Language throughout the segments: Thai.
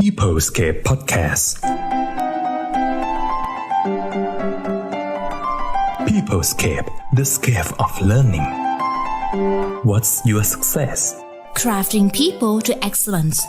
Peoplescape Podcast. Peoplescape the scape of learning. What's your success? Crafting people to excellence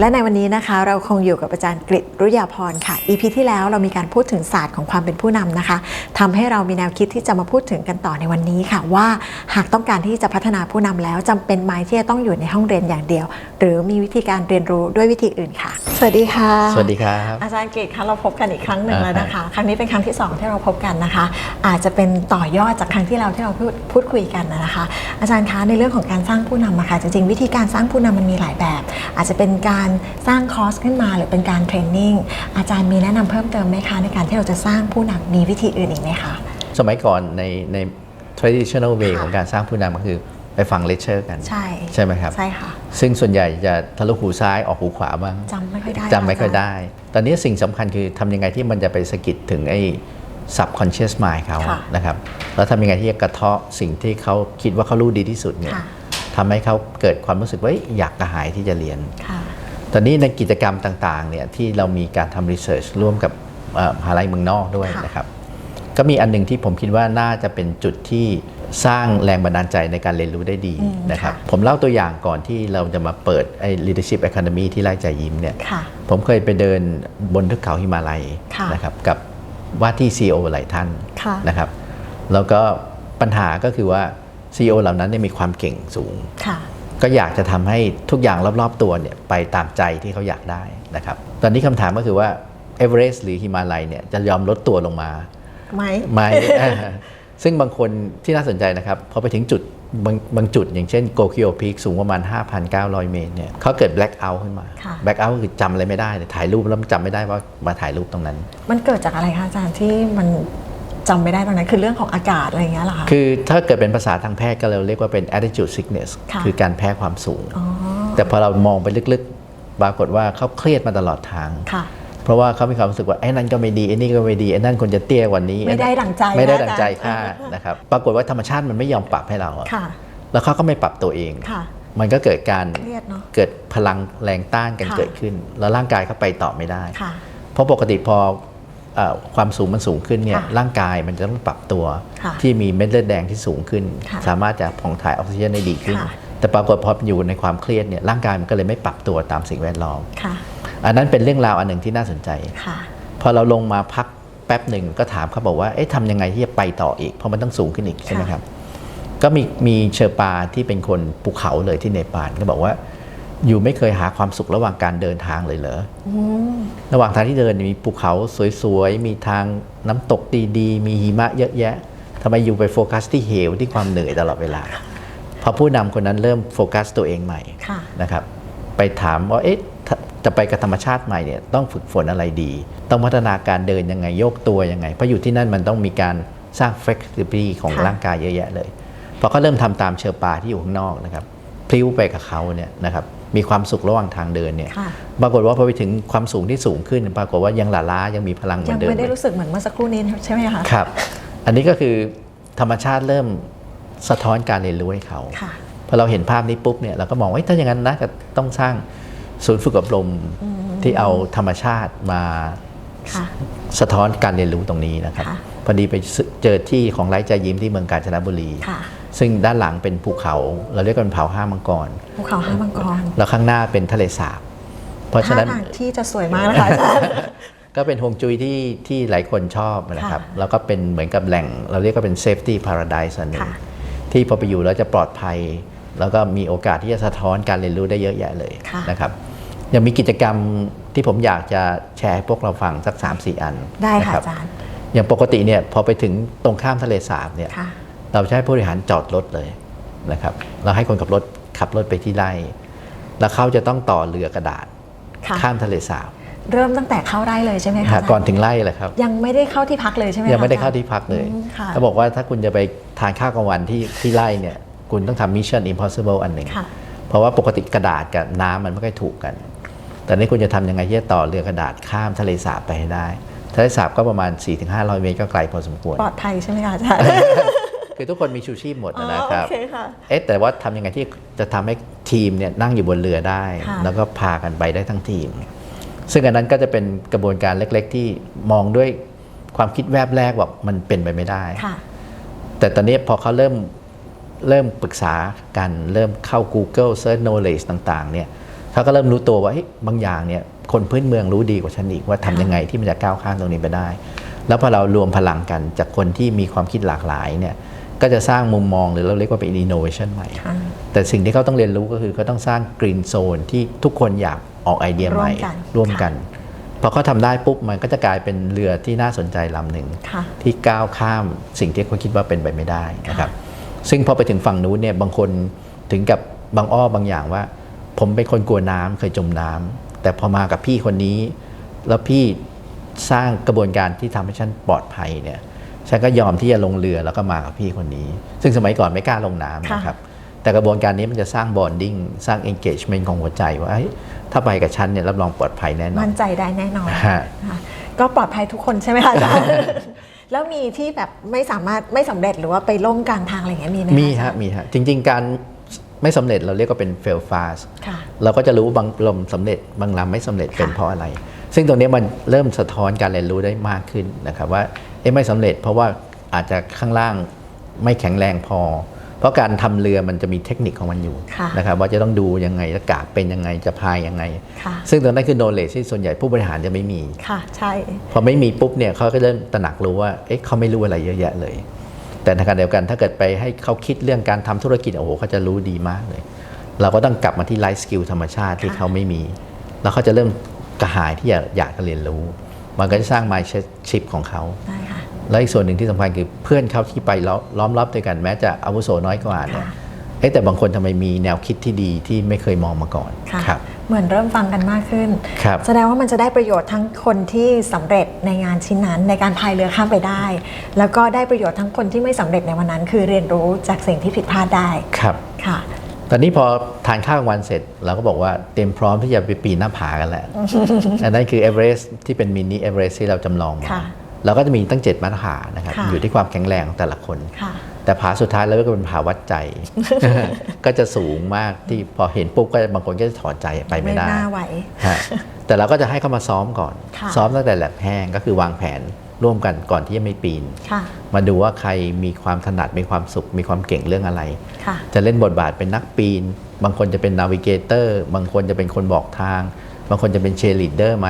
และในวันนี้นะคะเราคงอยู่กับอาจารย์กฤษรุยาพรค่ะ EP ที่แล้วเรามีการพูดถึงศาสตร์ของความเป็นผู้นำนะคะทำให้เรามีแนวคิดที่จะมาพูดถึงกันต่อในวันนี้ค่ะ ว่าหากต้องการที่จะพัฒนาผู้นำแล้วจำเป็นไหมที่จะต้องอยู่ในห้องเรียนอย่างเดียว หรือมีวิธีการเรียนรู้ด้วยวิธีอื่นค่ะ สวัสดีค่ะ สวัสดีครับ อาจารย์กฤษคะเราพบกันอีกครั้งหนึ่งอ่าแล้วนะคะ ครั้งนี้เป็นครั้งที่ 2 ที่เราพบกันนะคะ อาจจะเป็นต่อยอดจากครั้งที่เราที่เราพูดพูดคุยกันนะคะ อาจารย์คะในเรื่องของการสร้างผู้นำอะค่ะจริงๆวิธีการสร้างผู้นำมันมีหลายแบบ อาจจะเป็นการสร้างคอร์สขึ้นมา หรือเป็นการเทรนนิ่งอาจารย์มีแนะนำเพิ่มเติมไหมคะในการที่เราจะสร้างผู้นำมีวิธีอื่นอีกไหมคะสมัยก่อนในใน traditional way ค่ะของการสร้างผู้นำก็คือไปฟังเลคเชอร์กัน ใช่ใช่ไหมครับ ใช่ค่ะ ซึ่งส่วนใหญ่จะทะลุหูซ้ายออกหูขวาบ้างจำไม่ค่อยได้จำไม่ค่อยอาจารได้ ตอนนี้สิ่งสำคัญคือทำยังไงที่มันจะไปสะกิดถึงไอ้ subconscious mind เขาค่ะนะครับ แล้วทำยังไงที่จะกระเทาะสิ่งที่เขาคิดว่าเขารู้ดีที่สุดเนี่ยค่ะทำให้เขาเกิดความรู้สึกว่าเอ้ยอยากกระหายที่จะเรียนค่ะต อนนี้ในกิจกรรมต่างๆเนี่ยที่เรามีการทำรีเสิร์ชร่วมกับเอ่อมหาลัยเมืองนอกด้วยค่ะนะครับก็มีอันหนึงที่ผมคิดว่าน่าจะเป็นจุดที่สร้างแรงบันดาลใจในการเรียนรู้ได้ดีอืมนะครับค่ะผมเล่าตัวอย่างก่อนที่เราจะมาเปิดไอ้ leadership academy ที่ไร่ใจยิ้มเนี่ยค่ะผมเคยไปเดินบนเทือกเขาหิมาลัยค่ะนะครับกับว่าที่ CEO หลายท่านค่ะนะครับ แล้วก็ปัญหาก็คือว่า CEO เหล่านั้นเนี่ยมีความเก่งสูงค่ะ ก็อยากจะทำให้ทุกอย่างรอบๆตัวเนี่ยไปตามใจที่เขาอยากได้นะครับ ตอนนี้คำถามก็คือว่าเอเวอเรสต์หรือฮิมาลัยเนี่ยจะยอมลดตัวลงมาไหมไหมเออซึ่งบางคนที่น่าสนใจนะครับพอไปถึงจุดบางบางจุดอย่างเช่นโกคิโอพีคสูงประมาณ 5,900 เมตรเนี่ยเขาเกิดแบล็ k เอา t ขึ้นมาค่ะแบล็ k เอา t ก็คือจำอะไรไม่ได้เลยถ่ายรูปแล้วจำไม่ได้ว่ามาถ่ายรูปตรงนั้น มันเกิดจากอะไรคะอาจารย์ที่มัน จำไม่ได้ตรงนั้นคือเรื่องของอากาศอะไรอย่างเงี้ยเหรอคะ คือถ้าเกิดเป็นภาษาทางแพทย์ก็เราเรียกว่าเป็น attitude sickness ค่ะ คือการแพ้ความสูง อ๋อแต่พอเรามองไปลึกๆ ปรากฏว่าเขาเครียดมาตลอดทาง ค่ะ เพราะว่าเขามีความรู้สึกว่าไอ้นั่นก็ไม่ดีไอ้นี่ก็ไม่ดีไอ้นั่นควรจะเตี้ยกว่านี้ไม่ได้ดั่งใจไม่ได้นะดั่งใจอาจารย์ ค่านะครับปรากฏว่าธรรมชาติมันไม่ยอมปรับให้เราอะค่ะ แล้วเขาก็ไม่ปรับตัวเอง ค่ะ มันก็เกิดการเครียดเนอะเกิดพลังแรงต้านกันค่ะ เกิดขึ้น แล้วร่างกายเขาไปต่อไม่ได้ ค่ะ เพราะปกติพอเอ่อ ความสูงมันสูงขึ้นเนี่ยค่ะร่างกายมันจะต้องปรับตัวค่ะที่มีเม็ดเลือดแดงที่สูงขึ้นค่ะสามารถจะผ่องถ่ายออกซิเจนได้ดีขึ้นค่ะแต่ปรากฏพออยู่ในความเครียดเนี่ยร่างกายมันก็เลยไม่ปรับตัวตามสิ่งแวดล้อมค่ะอันนั้นเป็นเรื่องราวอันหนึ่งที่น่าสนใจค่ะพอเราลงมาพักแป๊บหนึ่งก็ถามเขาบอกว่าเอ๊ะทำยังไงที่จะไปต่ออีกเพราะมันต้องสูงขึ้นอีกใช่ไหมครับก็มีมีเชอร์ปาที่เป็นคนภูเขาเลยที่เนปาลก็บอกว่า อยู่ไม่เคยหาความสุขระหว่างการเดินทางเลยเหรออืมระหว่างทางที่เดินมีภูเขาสวยๆ มีทางน้ำตกดีๆ มีหิมะเยอะแยะทำไมอยู่ไปโฟกัสที่เหวที่ความเหนื่อยตลอดเวลา พอผู้นำคนนั้นเริ่มโฟกัสตัวเองใหม่ค่ะนะครับ ไปถามว่าเอ๊ะถ้าจะไปกับธรรมชาติใหม่เนี่ยต้องฝึกฝนอะไรดี ต้องพัฒนาการเดินยังไงโยกตัวยังไง เพราะอยู่ที่นั่นมันต้องมีการสร้าง flexibility ของค่ะร่างกายเยอะแยะเลย พอเขาเริ่มทำตามเชอร์ปาที่อยู่ข้างนอกนะครับพลิ้วไปกับเขาเนี่ยนะครับ มีความสุขระหว่างทางเดินเนี่ยค่ะปรากฏว่าพอไปถึงความสูงที่สูงขึ้น ปรากฏว่ายังหลาล้ายังมีพลังเหมืยัองนเดิมไม่ได้รู้สึกเหมือนเมื่อสักครู่นี้ใช่ไหมคะครับ อันนี้ก็คือธรรมชาติเริ่มสะท้อนการเรียนรู้ให้เขาค่ะพอเราเห็นภาพนี้ปุ๊บเนี่ยเราก็มองว่าเอ้ยถ้าอย่างนั้นนะก็ต้องสร้างศูนย์ฝึกอบรมที่เอาธรรมชาติมาค่ะสะท้อนการเรียนรู้ตรงนี้นะครับค่ะพอดีไปเจอที่ของไร้ใจยิ้มที่เมืองกาญจนบุรีค่ะ ซึ่งด้านหลังเป็นภูเขา เราเรียกกันภูเขาห้ามังกรภูเขาห้ามังกรแล้วข้างหน้าเป็นทะเลสาบ เพราะฉะนั้นท่ทางที่จะสวยมากนะคะอาจารย์ก็เป็นฮวงจุ้ยที่ที่หลายคนชอบนะครับค่ะแล้วก็เป็นเหมือนกับแหล่ง เราเรียกว่าเป็น safety paradise อันหนึ่งค่ะที่พอไปอยู่แล้วจะปลอดภัย แล้วก็มีโอกาสที่จะสะท้อนการเรียนรู้ได้เยอะแยะเลยค่ะนะครับยังมีกิจกรรมที่ผมอยากจะแชร์ให้พวกเราฟังสัก 3-4 อัน ได้นค่ะรับอาจารย์ อย่างปกติเนี่ยพอไปถึงตรงข้ามทะเลสาบเนี่ยค่ะ เราจะให้ผู้บริหารจอดรถเลยนะครับ เราให้คนขับรถขับรถไปที่ไร่ แล้วเขาจะต้องต่อเรือกระดาษค่ะข้ามทะเลสาบเริ่มตั้งแต่เข้าไร่เลยใช่ไหมคะาจารย์ก่อนถึงไร่เลยครับ ยังไม่ได้เข้าที่พักเลยใช่ไหมคะยังไม่ได้เข้าอจรที่พักเลยอืมค่ะเขาบอกว่าถ้าคุณจะไปทานข้าวกลางวันที่ที่ไร่เนี่ยคุณต้องทำ Mission Impossible อันหนึ่งค่ะเพราะว่าปกติกระดาษกับน้ำมันไม่ค่อยถูกกัน แต่นี่คุณจะทำยังไงที่จะต่อเรือกระดาษข้ามทะเลสาบไปให้ได้ทะเลสาบก็ประมาณ 4-500 เมตรก็ไกลพอสมควร ปลอดภัยใช่ไหมคะอาจารย์ คือทุกคนมีชูชีพหมดอ๋อนะครับโอเคค่ะเอ๊ะแต่ว่าทำยังไงที่จะทำให้ทีมเนี่ยนั่งอยู่บนเรือได้ค่ะแล้วก็พากันไปได้ทั้งทีม ซึ่งอันนั้นก็จะเป็นกระบวนการเล็ก ๆ ที่มองด้วยความคิดแวบแรกว่ามันเป็นไปไม่ได้ค่ะแต่ตอนนี้พอเขาเริ่มเริ่มปรึกษากันเริ่มเข้า Google Search Knowledge ต่างๆเนี่ยเขาก็เริ่มรู้ตัวว่าเฮ้ยบางอย่างเนี่ยคนพื้นเมืองรู้ดีกว่าฉันอีกว่าทำยังไงที่มันจะก้าวข้ามตรงนี้ไปได้ แล้วพอเรารวมพลังกันจากคนที่มีความคิดหลากหลายเนี่ย ก็จะสร้างมุมมองหรือเราเรียกว่าเป็น innovation ใหม่ค่ะแต่สิ่งที่เขาต้องเรียนรู้ก็คือเขาต้องสร้าง green zone ที่ทุกคนอยากออกไอเดียใหม่ร่วมกันร่วมกัน พอเขาทำได้ปุ๊บมันก็จะกลายเป็นเรือที่น่าสนใจลำหนึ่งค่ะที่ก้าวข้ามสิ่งที่เขาคิดว่าเป็นไปไม่ได้นะครับ ซึ่งพอไปถึงฝั่งนู้นเนี่ยบางคนถึงกับบางอ้อบางอย่างว่า ผมเป็นคนกลัวน้ำเคยจมน้ำแต่พอมากับพี่คนนี้ แล้วพี่สร้างกระบวนการที่ทำให้ฉันปลอดภัยเนี่ย ฉันก็ยอมที่จะลงเรือแล้วก็มากับพี่คนนี้ ซึ่งสมัยก่อนไม่กล้าลงน้ำนะครับ แต่กระบวนการนี้มันจะสร้างบอนดิ้งสร้าง engagement ของหัวใจว่าเฮ้ยถ้าไปกับฉันเนี่ยรับรองปลอดภัยแน่นอน มั่นใจได้แน่นอนฮะค่ะก็ปลอดภัยทุกคนใช่ไหมคะอาจารย์แล้วมีที่แบบไม่สามารถไม่สำเร็จหรือว่าไปล่มกลางทางอะไรอย่างเงี้ยมีไหมคมีอาจาฮะรย์มีฮะจริง ๆ การไม่สำเร็จเราเรียกว่าเป็น fail fast ค่ะเราก็จะรู้ว่าบางลมสำเร็จบางลำไม่สำเร็จเป็นค่ะเพราะอะไร ซึ่งตรงนี้มันเริ่มสะท้อนการเรียนรู้ได้มากขึ้นนะครับว่าเอ๊ะไม่สำเร็จ เพราะว่าอาจจะข้างล่างไม่แข็งแรงพอ เพราะการทำเรือมันจะมีเทคนิคของมันอยู่ค่ะนะครับว่าจะต้องดูยังไงอากาศเป็นยังไงจะพายยังไงค่ะซึ่งตรงนั้นคือ knowledge ที่ส่วนใหญ่ผู้บริหารจะไม่มีค่ะใช่พอไม่มีปุ๊บเนี่ยเขาก็เริ่มตระหนักรู้ว่าเอ๊ะเขาไม่รู้อะไรเยอะแยะเลย แต่ในขณะเดียวกันถ้าเกิดไปให้เขาคิดเรื่องการทำธุรกิจโอ้โหเขาจะรู้ดีมากเลย เราก็ต้องกลับมาที่ไลฟ์สกิลธรรมชาติที่ค่ะเขาไม่มี แล้วเขาจะเริ่มกระหายที่อยากอยากจะเรียนรู้ มันก็จะสร้าง mindset ของเขาได้ค่ะ และอีกส่วนหนึ่งที่สำคัญคือเพื่อนเขาที่ไปล้อล้อมรอบด้วยกันแม้จะอาวุโสน้อยกว่าเนี่ยค่ะเอ๊ะแต่บางคนทำไมมีแนวคิดที่ดีที่ไม่เคยมองมาก่อนค่ะครับเหมือนเริ่มฟังกันมากขึ้นครับแสดงว่ามันจะได้ประโยชน์ทั้งคนที่สำเร็จในงานชิ้นนั้น ในการพายเรือข้ามไปได้ แล้วก็ได้ประโยชน์ทั้งคนที่ไม่สำเร็จในวันนั้น คือเรียนรู้จากสิ่งที่ผิดพลาดได้ครับค่ะ ตอนนี้พอทานข้าวกลางวันเสร็จเราก็บอกว่าเตรียมพร้อมที่จะไปปีนหน้าผากันแล้วอันนั้นคือเอเวอเรสต์ที่เป็นมินิเอเวอเรสต์ที่เราจำลองมาค่ะ เราก็จะมีตั้ง 7 มาตรฐานนะครับค่ะอยู่ที่ความแข็งแรงของแต่ละคนค่ะแต่ผาสุดท้ายแล้วก็เป็นผาวัดใจ ก็จะสูงมากที่พอเห็นปุ๊บก็บางคนก็จะถอดใจไปไม่ได้ไม่น่าไหวฮะแต่เราก็จะให้เขามาซ้อมก่อนค่ะซ้อมตั้งแต่แลบแห้งก็คือวางแผนร่วมกันก่อนที่จะไม่ปีนค่ะมาดูว่าใครมีความถนัดมีความสุข มีความเก่งเรื่องอะไรค่ะจะเล่นบทบาทเป็นนักปีน บางคนจะเป็นนาวิเกเตอร์บางคนจะเป็นคนบอกทาง บางคนจะเป็นเชลิเดอร์ไหม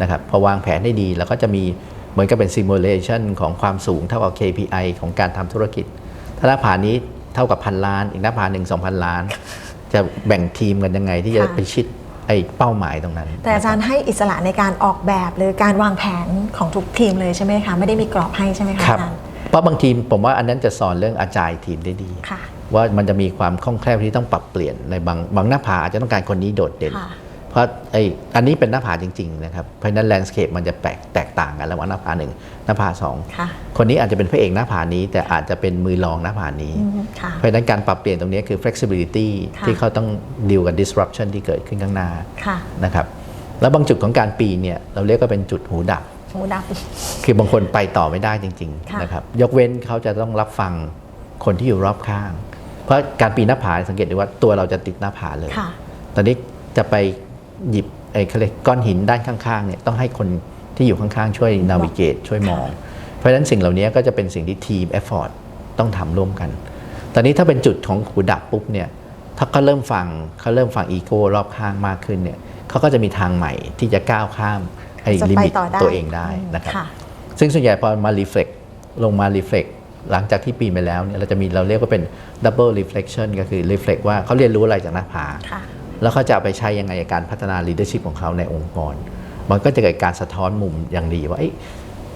นะครับพอวางแผนให้ดี แล้วก็จะมี เหมือนกับเป็นซิมูเลชันของความสูงเท่ากับ KPI ของการทำธุรกิจ ถ้าหน้าผานี้เท่ากับพันล้าน อีกหน้าผาหนึ่งสองพันล้าน จะแบ่งทีมกันยังไงที่จะค่ะไปชิดไอ้เป้าหมายตรงนั้น แต่อาจารย์ให้อิสระในการออกแบบหรือการวางแผนของทุกทีมเลยใช่ไหมคะ ไม่ได้มีกรอบให้ใช่ไหมคะครับอาจารย์เพราะบางทีมผมว่าอันนั้นจะสอนเรื่องอาจายทีมได้ดีค่ะว่ามันจะมีความคล่องแคล่วที่ต้องปรับเปลี่ยนในบางบางหน้าผาอาจจะต้องการคนนี้โดดเด่นค่ะเพ ราะไอ้อันนี้เป็นหน้าผาจริงๆนะครับเพราะฉะนั้นแลนด์สเคปมันจะแปลกแตกต่างกันระหว่างหน้าผาหนึ่งหน้าผาสองค่ะคนนี้อาจจะเป็นพระเอกหน้าผานี้ แต่อาจจะเป็นมือรองหน้าผานี้อืมค่ะเพราะฉะนั้นการปรับเปลี่ยนตรงนี้คือ flexibility ค่ะที่เขาต้องดีลกับ disruption ที่เกิดขึ้นข้างหน้าค่ะนะครับแล้วบางจุดของการปีนเนี่ยเราเรียกว่าเป็นจุดหูดับหูดับ คือบางคนไปต่อไม่ได้จริงค่ะๆนะครับยกเว้นเขาจะต้องรับฟังคนที่อยู่รอบข้าง เพราะการปีนหน้าผาสังเกตดูว่าตัวเราจะติดหน้าผาเลยค่ะตอนนี้จะไป หยิบไอ้เขาเรียกก้อนหินด้านข้างๆเนี่ยต้องให้คนที่อยู่ข้างๆ ช่วยนาวิเกตช่วยมอง เพราะฉะนั้นสิ่งเหล่านี้ก็จะเป็นสิ่งที่ทีมเอฟฟอร์ตต้องทำร่วมกัน ตอนนี้ถ้าเป็นจุดของหูดับปุ๊บเนี่ยถ้าเขาเริ่มฟังเขาเริ่มฟังอีโก้รอบข้างมากขึ้นเนี่ยเขาก็จะมีทางใหม่ที่จะก้าวข้ามไอ้จะลิไปมิตต่อได้ตัวเองได้นะครับค่ะซึ่งส่วนใหญ่พอมา reflect ลงมา reflect หลังจากที่ปีนไปแล้วเนี่ยเราจะมีเราเรียกว่าเป็น double reflection ก็คือ reflect ว่าเขาเรียนรู้อะไรจากหน้าผาค่ะ แล้วเขาจะเอาไปใช้ยังไงในการพัฒนา leadership ของเขาในองค์กร มันก็จะเกิดการสะท้อนมุมอย่างดีว่าเอ้ย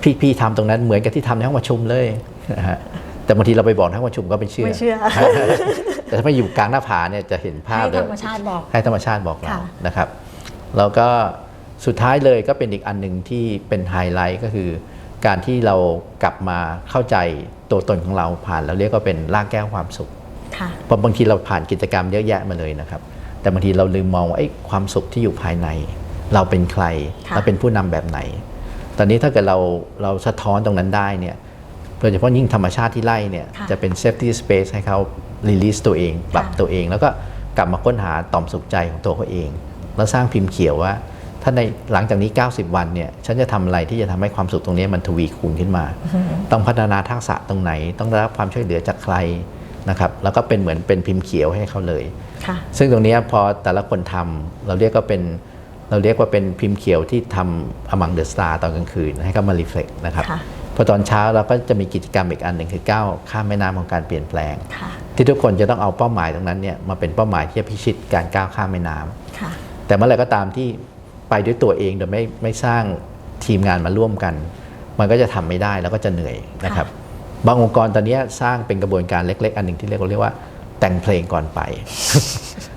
พี่พี่ทำตรงนั้นเหมือนกับที่ทำในห้องประชุมเลยนะฮะแต่บางทีเราไปบอกในห้องประชุมก็ไม่เชื่อไม่เชื่อ แต่ถ้าไปอยู่กลางหน้าผาเนี่ยจะเห็นภาพให้เลยธรรมชาติบอกให้ธรรมชาติบอกเราค่ะนะครับแล้วก็สุดท้ายเลยก็เป็นอีกอันหนึ่งที่เป็นไฮไลท์ก็คือ การที่เรากลับมาเข้าใจตัวตนของเราผ่านเราเรียกว่าเป็นรากแก้วความสุขค่ะเพราะบางทีเราผ่านกิจกรรมเยอะแยะมาเลยนะครับ แต่บางทีเราลืมมองว่าเอ้ยความสุขที่อยู่ภายใน เราเป็นใครค่ะเราเป็นผู้นำแบบไหน ตอนนี้ถ้าเกิดเราเราสะท้อนตรงนั้นได้เนี่ยโดยเฉพาะยิ่งธรรมชาติที่ไล่เนี่ยค่ะจะเป็น safety space ให้เขา release ตัวเอง ปรับค่ะตัวเอง แล้วก็กลับมาค้นหาต่อมสุขใจของตัวเขาเอง แล้วสร้างพิมพ์เขียวว่า ถ้าในหลังจากนี้ 90 วันเนี่ยฉันจะทำอะไรที่จะทำให้ความสุขตรงนี้มันทวีคูณขึ้นมา ต้องพัฒนาทักษะตรงไหน ต้องได้รับความช่วยเหลือจากใคร นะครับแล้วก็เป็นเหมือนเป็นพิมพ์เขียวให้เขาเลยค่ะซึ่งตรงเนี้ยพอแต่ละคนทำเราเรียกก็เป็นเราเรียกว่าเป็นพิมพ์เขียวที่ทำ among the star ตอนกลางคืนให้เขามา reflect นะครับค่ะพอตอนเช้าเราก็จะมีกิจกรรมอีกอันหนึ่งคือก้าวข้ามแม่น้ำของการเปลี่ยนแปลงค่ะที่ทุกคนจะต้องเอาเป้าหมายตรงนั้นเนี่ยมาเป็นเป้าหมายที่จะพิชิตการก้าวข้ามแม่น้ำค่ะแต่เมื่อไหร่ก็ตามที่ไปด้วยตัวเองโดยไม่ไม่สร้างทีมงานมาร่วมกัน มันก็จะทำไม่ได้แล้วก็จะเหนื่อยนะครับ บางองค์กรตอนนี้สร้างเป็นกระบวนการเล็ก ๆ อันหนึ่งที่เรียกว่าเรียกว่าแต่งเพลงก่อนไป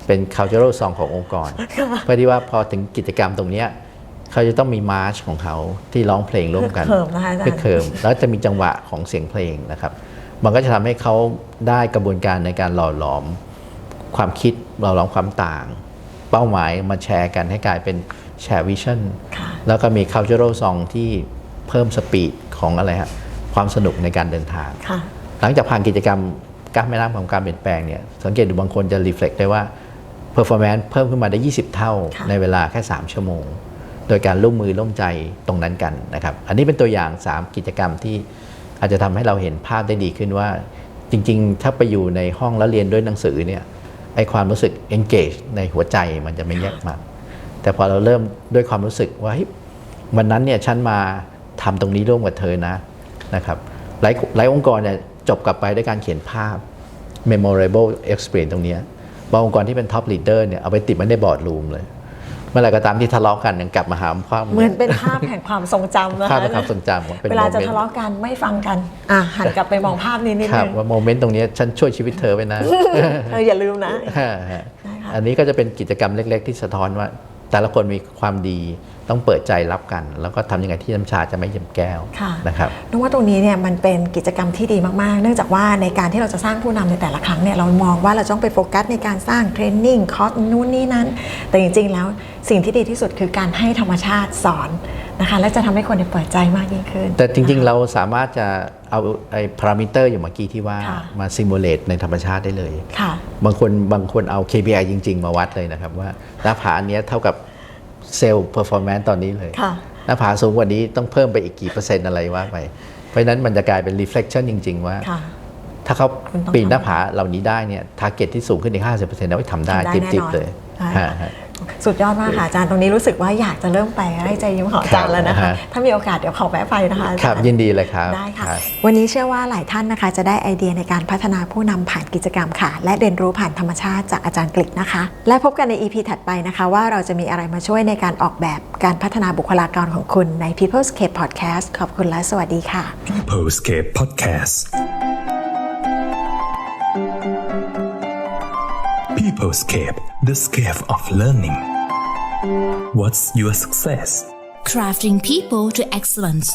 เป็น cultural song ขององค์กร เพื่อที่ว่าพอถึงกิจกรรมตรงเนี้ยเขาจะต้องมีมาร์ชของเขาที่ร้องเพลงร่วมกันเคิมนะคะอาจารย์เพื่อเคิมแล้วจะมีจังหวะของเสียงเพลงนะครับ มันก็จะทำให้เขาได้กระบวนการในการหล่อหลอม ความคิดหล่อหลอมความต่าง เป้าหมายมาแชร์กันให้กลายเป็นแชร์วิชั่นค่ะแล้วก็มี cultural song ที่เพิ่มสปีดของอะไรฮะ ความสนุกในการเดินทางค่ะหลังจากผ่านกิจกรรมก้าวแม่น้ำของการเปลี่ยนแปลงเนี่ยสังเกตดูบางคนจะ reflect ได้ว่า performance เพิ่มขึ้นมาได้ 20 เท่าค่ะในเวลาแค่ 3 ชั่วโมง โดยการร่วมมือร่วมใจตรงนั้นกันนะครับอันนี้เป็นตัวอย่าง 3 กิจกรรมที่อาจจะทำให้เราเห็นภาพได้ดีขึ้นว่า จริง ๆ ถ้าไปอยู่ในห้องแล้วเรียนด้วยหนังสือเนี่ยไอความรู้สึก engage ในหัวใจมันจะไม่แยกมากแต่พอเราเริ่มด้วยความรู้สึกว่าเฮ้ยวันนั้นเนี่ยฉันมาทำตรงนี้ร่วมกับเธอนะ นะครับหลายหลายองค์กรเนี่ยจบกลับไปด้วยการเขียนภาพ memorable experience ตรงเนี้ยบางองค์กรที่เป็น top leader เนี่ยเอาไปติดไว้ในบอร์ดรูมเลยเมื่อไหร่ก็ตามที่ทะเลาะกันยังกลับมาหาความเหมือนเป็นภาพแห่งความทรงจำนะคะภาพเป็นความทรงจำเป็นเวลาจะโมมนต์ทะเลาะกันไม่ฟังกันอะหันกลับไปมองภาพนี้นิดครันึบงว่าโมเมนต์ตรงเนี้ยฉันช่วยชีวิตเธอไว้นะเอออย่าลืมนะฮะอันนี้ก็จะเป็นกิจกรรมเล็ก ๆ ที่สะท้อนว่า แต่ละคนมีความดี ต้องเปิดใจรับกัน แล้วก็ทำยังไงที่น้ำชาจะไม่เย็นแก้วค่ะนะครับนึกว่าตรงนี้เนี่ยมันเป็นกิจกรรมที่ดีมากๆ เนื่องจากว่าในการที่เราจะสร้างผู้นำในแต่ละครั้งเนี่ยเรามองว่าเราต้องไปโฟกัสในการสร้างเทรนนิ่งคอร์สนู่นนี่นั้น แต่จริงๆ แล้วสิ่งที่ดีที่สุดคือการให้ธรรมชาติสอนนะคะและจะทำให้คนเนี่ยเปิดใจมากยิ่งขึ้น แต่จริงๆ เราสามารถจะเอาไอ้พารามิเตอร์อย่างเมื่อกี้ที่ว่าค่ะมาซิมูเลตในธรรมชาติได้เลยค่ะบางคนบางคนเอา KPI จริง ๆ มาวัดเลยนะครับว่าหน้าผาอันเนี้ยเท่ากับ เซลล์เพอร์ฟอร์แมนซ์ตอนนี้เลยค่ะหน้าผาสูงกว่านี้ต้องเพิ่มไปอีกกี่เปอร์เซ็นต์อะไรว่าไป เพราะฉะนั้นมันจะกลายเป็น reflection จริง ๆ ว่าค่ะถ้าเขาคุณต้องปีนหน้าทำผาเหล่านี้ได้เนี่ยทาร์เก็ตที่สูงขึ้นอีก 50%เราไม่ทำได้ทำได้จิ๊บแน่จิ๊บนอนเลยใช่ฮะค่ะฮะ สุดยอดมากค่ะอาจารย์ตรงนี้รู้สึกว่าอยากจะเริ่มไปให้ใจยิ้มของอาจารย์แล้วนะครัคะบถ้ามีโอกาสเดี๋ยวขอแวะไปนะคะอาจารย์ครับยินดีเลยครับได้ค่ะรับวันนี้เชื่อว่าหลายท่านนะคะ จะได้ไอเดียในการพัฒนาผู้นำผ่านกิจกรรมค่ะ และเรียนรู้ผ่านธรรมชาติจากอาจารย์กลิกนะคะ และพบกันใน EP ถัดไปนะคะ ว่าเราจะมีอะไรมาช่วยในการออกแบบการพัฒนาบุคลากรของคุณใน People's Cape Podcast ขอบคุณและสวัสดีค่ะ Peoplescape Podcast Peoplescape the scape of learning What's your success Crafting people to excellence.